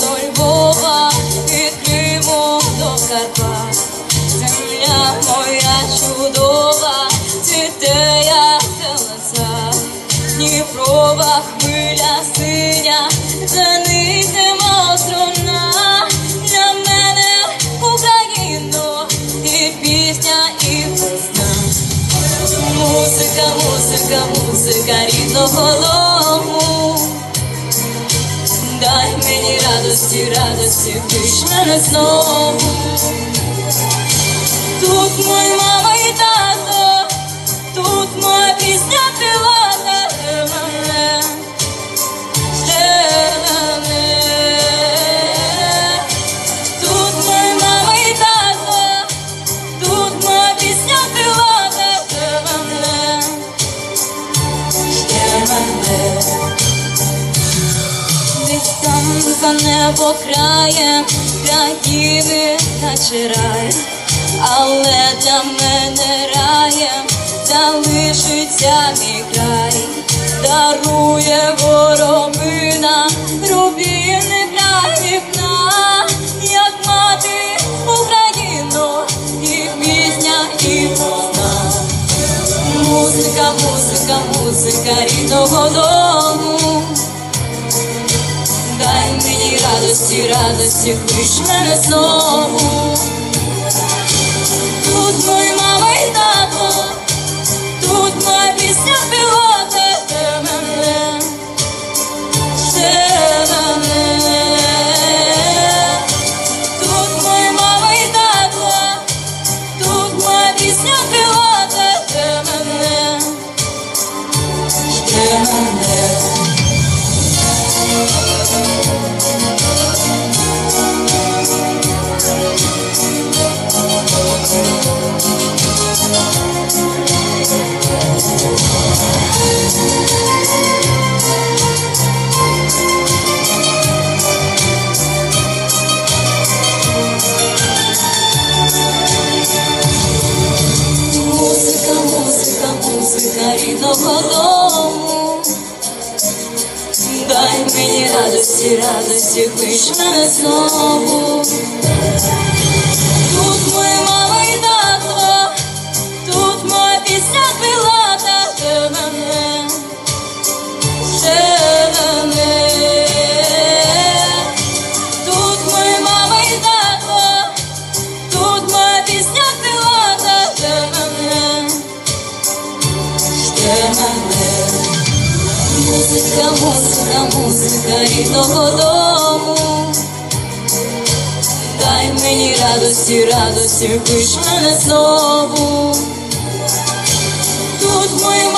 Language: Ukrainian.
До Львова, від Криму до Карпат. Земля моя чудова, цвіте як зелена. Дніпрова хвиля синя, занитима струна. Для мене Україно, і пісня, і весна. Музика, музика, музика рідного дому. Дай мені радості, радості, клич мене знову. Тут мой мама і тато, За небо краєм країни наче рай, але для мене раєм залишиться мій край, дарує воробина, рубіни край вікна, як мати Україну, і пісня, і вона. Музика, музика, музика рідного дому. Радості, радості, клич мене знову. Тут мої мама і тато, тут моя пісня пілота, де мене, де мене. Тут мої мама і тато, тут моя пісня пілота, рідного дому. Дай мені радості, радості, клич мене знову. Тут музика, музика рідного дому. Дай мені радості, радості, пиш мене знову. Тут моя